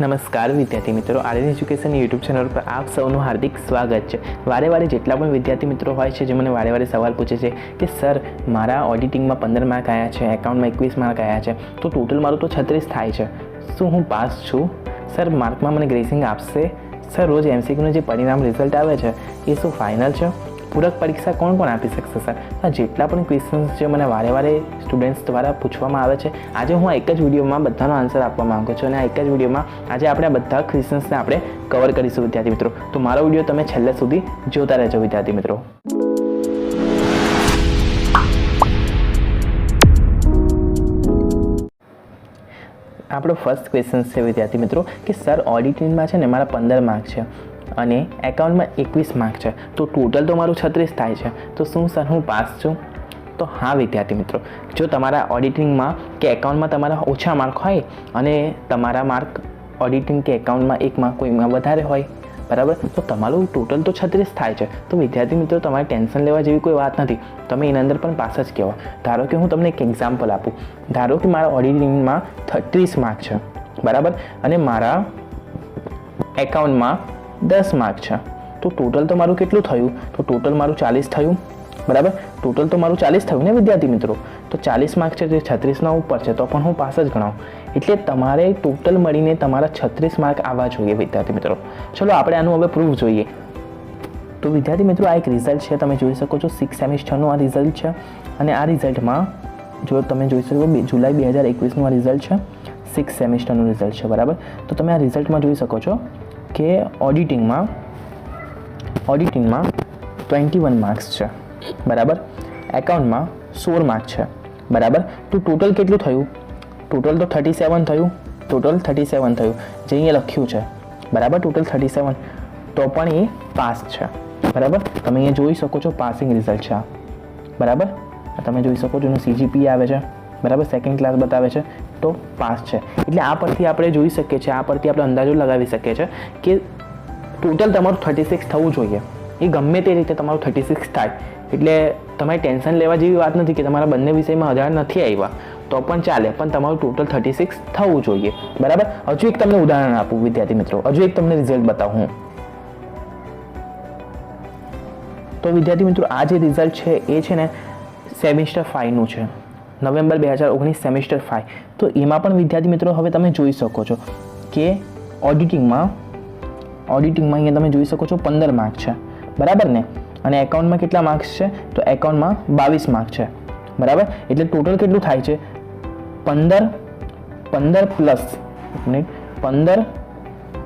નમસ્કાર વિદ્યાર્થી મિત્રો, આર્યન એજ્યુકેશન યુટ્યુબ ચેનલ પર આપ સૌનું હાર્દિક સ્વાગત છે. વારે વારે જેટલા પણ વિદ્યાર્થી મિત્રો હોય છે જે મને વારે વારે સવાલ પૂછે છે કે, સર, મારા ઓડિટિંગમાં પંદર માર્ક આવ્યા છે એકાઉન્ટમાં એકવીસ માર્ક આવ્યા છે, તો ટોટલ મારું તો છત્રીસ થાય છે. શું હું પાસ છું? સર માર્કમાં મને ગ્રેસિંગ આપશે? સર, રોજ એમસીક્યુનું જે પરિણામ રિઝલ્ટ આવે છે, એ શું ફાઇનલ છે? પૂરક પરીક્ષા કોણ કોણ આપી શકશે, સર? આ જેટલા પણ ક્વેશ્ચન્સ જે મને વારે વારે સ્ટુડન્ટ્સ દ્વારા પૂછવામાં આવે છે, આજે હું એક જ વિડીયોમાં બધાનો આન્સર આપવા માગું છું અને આ એક જ વિડીયોમાં આજે આપણે બધા ક્વેશ્ચન્સને આપણે કવર કરીશું, વિદ્યાર્થી મિત્રો. તો મારો વીડિયો તમે છેલ્લે સુધી જોતા રહેજો, વિદ્યાર્થી મિત્રો. આપણો ફર્સ્ટ ક્વેશ્ચન છે, વિદ્યાર્થી મિત્રો, કે સર ઓડિટિંગમાં છે ને મારા પંદર માર્ક છે. અને એકાઉન્ટમાં એકવીસ માર્ક છે. તો ટોટલ તો મારું છત્રીસ થાય છે. તો શું સર, હું પાસ છું? તો હા, વિદ્યાર્થી મિત્રો. જો તમારા ઓડિટિંગમાં કે એકાઉન્ટમાં તમારા ઓછા માર્ક હોય અને તમારા માર્ક ઓડિટિંગ કે એકાઉન્ટમાં એકમાં કોઈમાં વધારે હોય, બરાબર? તો તમારું ટોટલ તો છત્રીસ થાય છે. તો વિદ્યાર્થી મિત્રો, તમારે ટેન્શન લેવા જેવી કોઈ વાત નથી. તમે એના અંદર પણ પાસ જ કહેવા ધારો કે હું તમને એક એક્ઝામ્પલ આપું. ધારો કે મારા ઓડિટિંગમાં થર્ટીસ માર્ક છે. બરાબર? અને મારા એકાઉન્ટમાં દસ માર્ક છે. તો ટોટલ તો મારું કેટલું થયું? તો ટોટલ મારું ચાલીસ થયું. બરાબર? ટોટલ તો મારું ચાલીસ થયું ને, વિદ્યાર્થી મિત્રો? તો ચાલીસ માર્ક છે તે છત્રીસના ઉપર છે, તો પણ હું પાસ જ ગણાવું. એટલે તમારે ટોટલ મળીને તમારા છત્રીસ માર્ક આવવા જોઈએ, વિદ્યાર્થી મિત્રો. ચલો, આપણે આનું હવે પ્રૂફ જોઈએ. તો વિદ્યાર્થી મિત્રો, આ એક રિઝલ્ટ છે, તમે જોઈ શકો છો સિક્સ સેમિસ્ટરનું આ રિઝલ્ટ છે. અને આ રિઝલ્ટમાં જો તમે જોઈ શકો જુલાઈ બે હજાર એકવીસનું આ રિઝલ્ટ છે. સિક્સ સેમિસ્ટરનું રિઝલ્ટ છે, બરાબર? તો તમે આ રિઝલ્ટમાં જોઈ શકો છો કે ઓડિટિંગમાં ઓડિટિંગમાં ટ્વેન્ટી વન માર્ક્સ છે. બરાબર? એકાઉન્ટમાં સોળ માર્ક છે. બરાબર? તો ટોટલ કેટલું થયું? ટોટલ તો થર્ટી સેવન થયું. ટોટલ થર્ટી સેવન થયું. જે અહીંયા લખ્યું છે. બરાબર? ટોટલ થર્ટી સેવન તો પણ એ પાસ છે. બરાબર? તમે અહીંયા જોઈ શકો છો પાસિંગ રિઝલ્ટ છે બરાબર? તમે જોઈ શકો છો એનું સીજીપી આવે છે. બરાબર? સેકન્ડ ક્લાસ બતાવે છે. તો પાસ છે. એટલે આ પરથી આપણે જોઈ શકીએ છીએ, આ પરથી આપણે અંદાજો લગાવી શકીએ છીએ કે ટોટલ તમારું થર્ટી સિક્સ થવું જોઈએ. એ ગમે તે રીતે તમારું થર્ટી સિક્સ થાય. એટલે તમારે ટેન્શન લેવા જેવી વાત નથી કે તમારા બંને વિષયમાં હજાર નથી આવ્યા, તો પણ ચાલે. પણ તમારું ટોટલ થર્ટી સિક્સ થવું જોઈએ. બરાબર? હજુ એક તમને ઉદાહરણ આપું, વિદ્યાર્થી મિત્રો. હજુ એક તમને રિઝલ્ટ બતાવું હું. તો વિદ્યાર્થી મિત્રો, આ જે રિઝલ્ટ છે, એ છે ને સેમિસ્ટર ફાઇવનું છે. નવેમ્બર બે હજાર ઓગણીસ સેમિસ્ટર ફાઇવ તો એમાં પણ વિદ્યાર્થી મિત્રો હવે તમે જોઈ શકો છો કે ઓડિટિંગમાં ઓડિટિંગમાં અહીંયા તમે જોઈ શકો છો પંદર માર્ક છે. બરાબર ને? અને એકાઉન્ટમાં કેટલા માર્ક્સ છે? તો એકાઉન્ટમાં બાવીસ માર્ક છે. બરાબર? એટલે ટોટલ કેટલું થાય છે? પંદર પંદર પ્લસ પંદર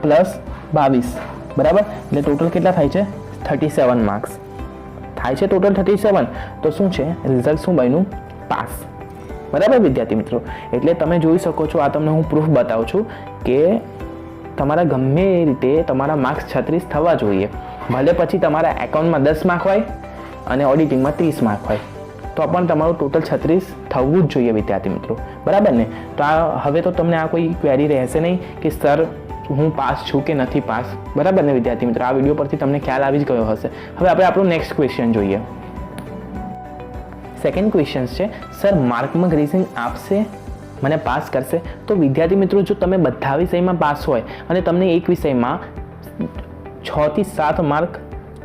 પ્લસ બાવીસ. બરાબર? એટલે ટોટલ કેટલા થાય છે? થર્ટી સેવન માર્ક્સ થાય છે ટોટલ થર્ટી સેવન તો શું છે? રિઝલ્ટ શું બન્યું? પાસ. બરાબર વિદ્યાર્થી મિત્રો? એટલે તમે જોઈ શકો છો, આ તમને હું પ્રૂફ બતાવું છું કે તમારા ગમે એ રીતે તમારા માર્ક્સ છત્રીસ થવા જોઈએ. ભલે પછી તમારા એકાઉન્ટમાં દસ માર્ક હોય અને ઓડિટિંગમાં ત્રીસ માર્ક હોય. તો પણ તમારું ટોટલ છત્રીસ થવું જ જોઈએ વિદ્યાર્થી મિત્રો. બરાબર ને? તો આ હવે તો તમને આ કોઈ ક્વેરી રહેશે નહીં કે સર હું પાસ છું કે નથી પાસ બરાબર ને વિદ્યાર્થી મિત્રો? આ વીડિયો પરથી તમને ખ્યાલ આવી જ ગયો હશે. હવે આપણે આપણું નેક્સ્ટ ક્વેશ્ચન જોઈએ. સેકન્ડ ક્વેશ્ચન છે. સર માર્કમાં ગ્રેસિંગ આપશે? મને પાસ કરશે? તો વિદ્યાર્થી મિત્રો, જો તમે બધા વિષયમાં પાસ હોય અને તમને એક વિષયમાં છથી સાત માર્ક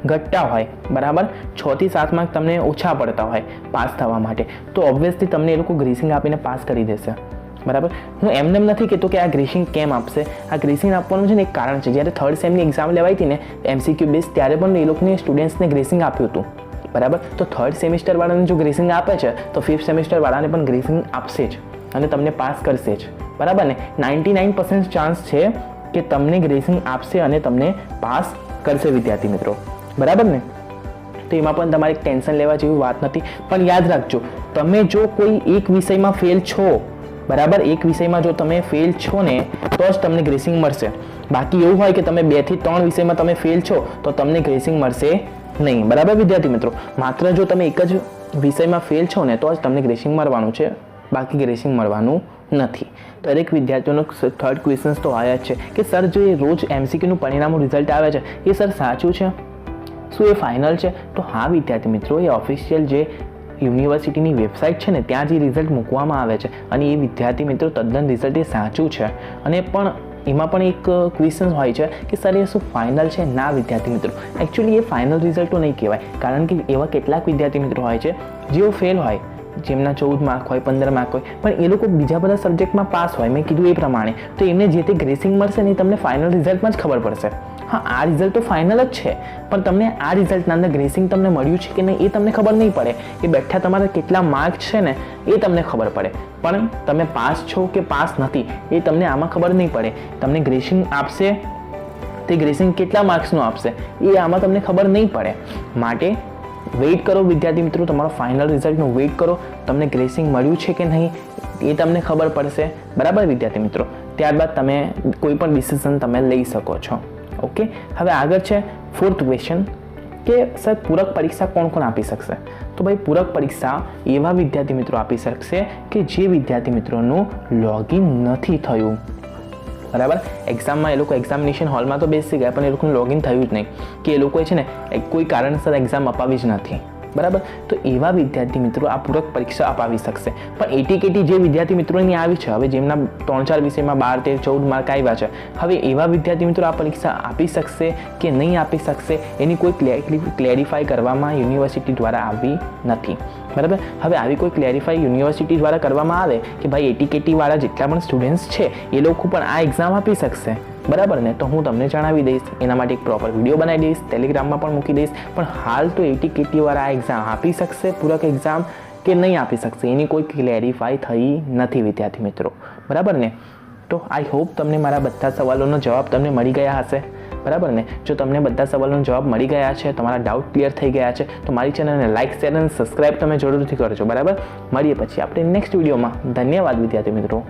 ઘટતા હોય, બરાબર? છથી સાત માર્ક તમને ઓછા પડતા હોય પાસ થવા માટે. તો ઓબ્વિયસલી તમને એ લોકો ગ્રેસિંગ આપીને પાસ કરી દેશે. બરાબર? હું એમને એમ નથી કહેતો કે આ ગ્રેસિંગ કેમ આપશે? આ ગ્રેસિંગ આપવાનું છે ને એક કારણ છે. જ્યારે થર્ડ સેમની એક્ઝામ લેવાઈ હતી ને એમસીક્યુ બેઝ ત્યારે પણ એ લોકોને સ્ટુડન્ટ્સને ગ્રેસિંગ આપ્યું હતું. બરાબર? તો થર્ડ સેમિસ્ટરવાળાને જો ગ્રેસિંગ આપે છે, તો ફિફ્થ સેમિસ્ટરવાળાને પણ ગ્રેસિંગ આપશે જ અને તમને પાસ કરશે જ. બરાબર ને? નાઇન્ટી નાઇન પર્સન્ટ ચાન્સ છે કે તમને ગ્રેસિંગ આપશે અને તમને પાસ કરશે વિદ્યાર્થી મિત્રો. બરાબર ને? તો એમાં પણ તમારે ટેન્શન લેવા જેવી વાત નથી. પણ યાદ રાખજો, તમે જો કોઈ એક વિષયમાં ફેલ છો, બરાબર? એક વિષયમાં જો તમે ફેલ છો ને, તો જ તમને ગ્રેસિંગ મળશે. બાકી એવું હોય કે તમે બેથી ત્રણ વિષયમાં તમે ફેલ છો, તો તમને ગ્રેસિંગ મળશે નહીં, બરાબર વિદ્યાર્થી મિત્રો? માત્ર જો તમે એક જ વિષયમાં ફેલ છો ને, તો જ તમને ગ્રેસિંગ મળવાનું છે. બાકી ગ્રેસિંગ મળવાનું નથી. દરેક વિદ્યાર્થીઓનો થર્ડ ક્વેશ્ચન્સ તો આવ્યા જ છે. કે સર જે રોજ એમસીક્યુનું પરિણામનું રિઝલ્ટ આવે છે, એ સર સાચું છે? શું એ ફાઇનલ છે? તો હા વિદ્યાર્થી મિત્રો, એ ઓફિશિયલ જે યુનિવર્સિટીની વેબસાઇટ છે ને, ત્યાં જે રિઝલ્ટ મૂકવામાં આવે છે. અને એ વિદ્યાર્થી મિત્રો તદ્દન રિઝલ્ટ એ સાચું છે. અને પણ એમાં પણ એક ક્વેશ્ચન હોય છે કે સર એ શું ફાઇનલ છે? ના, વિદ્યાર્થી મિત્રો. એકચ્યુઅલી એ ફાઇનલ રિઝલ્ટ તો નહીં કહેવાય. કારણ કે એવા કેટલાક વિદ્યાર્થી મિત્રો હોય છે, જેઓ ફેલ હોય, જેમના ચૌદ માર્ક હોય, પંદર માર્ક હોય, પણ એ લોકો બીજા બધા સબ્જેક્ટમાં પાસ હોય, મેં કીધું એ પ્રમાણે. તો એમને જે તે ગ્રેસિંગ મળશે ને એ તમને ફાઇનલ રિઝલ્ટમાં જ ખબર પડશે. હા, આ રિઝલ્ટ તો ફાઇનલ જ છે. પણ તમને આ રિઝલ્ટના અંદર ગ્રેસિંગ તમને મળ્યું છે કે નહીં, એ તમને ખબર નહીં પડે. એ બેઠા તમારા કેટલા માર્ક છે ને, એ તમને ખબર પડે. પણ તમે પાસ છો કે પાસ નથી, એ તમને આમાં ખબર નહીં પડે. તમને ગ્રેસિંગ આપશે, તે ગ્રેસિંગ કેટલા માર્ક્સનું આપશે, એ આમાં તમને ખબર નહીં પડે. માટે વેઇટ કરો વિદ્યાર્થી મિત્રો, તમારો ફાઇનલ રિઝલ્ટનું વેઇટ કરો. તમને ગ્રેસિંગ મળ્યું છે કે નહીં, એ તમને ખબર પડશે. બરાબર વિદ્યાર્થી મિત્રો? ત્યારબાદ તમે કોઈ પણ ડિસિઝન તમે લઈ શકો છો. ઓકે હવે આગળ છે ફોર્થ ક્વેશ્ચન કે સર પૂરક પરીક્ષા કોણ કોણ આપી શકશે? તો ભાઈ પૂરક પરીક્ષા એવા વિદ્યાર્થી મિત્રો આપી શકશે કે જે વિદ્યાર્થી મિત્રોનું લોગિન નથી થયું. બરાબર? એક્ઝામમાં એ લોકો એક્ઝામિનેશન હોલમાં તો બેસી ગયા, પણ એ લોકોનું લોગિન થયું જ નહીં. કે એ લોકોએ છે ને, કોઈ કારણસર એક્ઝામ અપાવી જ નથી. બરાબર? તો એવા વિદ્યાર્થી મિત્રો આ પૂરક પરીક્ષા અપાવી શકશે. પણ એટી કેટી જે વિદ્યાર્થી મિત્રોની આવી છે, હવે જેમના ત્રણ ચાર વિષયમાં બાર, તેર, ચૌદ માર્ક આવ્યા છે, હવે એવા વિદ્યાર્થી મિત્રો આ પરીક્ષા આપી શકશે કે નહીં આપી શકશે, એની કોઈ ક્લેરિફાઈ કરવામાં યુનિવર્સિટી દ્વારા આવી નથી. બરાબર? હવે આવી કોઈ ક્લેરિફાઈ યુનિવર્સિટી દ્વારા કરવામાં આવે કે ભાઈ એટી કેટી જેટલા પણ સ્ટુડન્ટ્સ છે, એ લોકો પણ આ એક્ઝામ આપી શકશે? બરાબર ને? તો હું તમને જણાવી દઈશ. એના માટે એક પ્રોપર વીડિયો બનાવી દઈશ. ટેલિગ્રામમાં પણ મૂકી દઈશ. પણ હાલ તો એટી કેટી વાળા આ એક્ઝામ આપી શકશે? પૂરક એક્ઝામ કે નહીં આપી શકશે? એની કોઈ ક્લેરિફાઈ થઈ નથી, વિદ્યાર્થી મિત્રો. બરાબર ને? તો આઈ હોપ તમને મારા બધા સવાલોનો જવાબ તમને મળી ગયા હશે. બરાબર ને? જો તમને બધા સવાલોનો જવાબ મળી ગયા છે, તમારા ડાઉટ ક્લિયર થઈ ગયા છે, તો મારી ચેનલને લાઇક શેર અને સબસ્ક્રાઈબ તમે જરૂરથી કરજો. બરાબર? મળીએ પછી આપણે નેક્સ્ટ વિડીયોમાં ધન્યવાદ, વિદ્યાર્થી મિત્રો.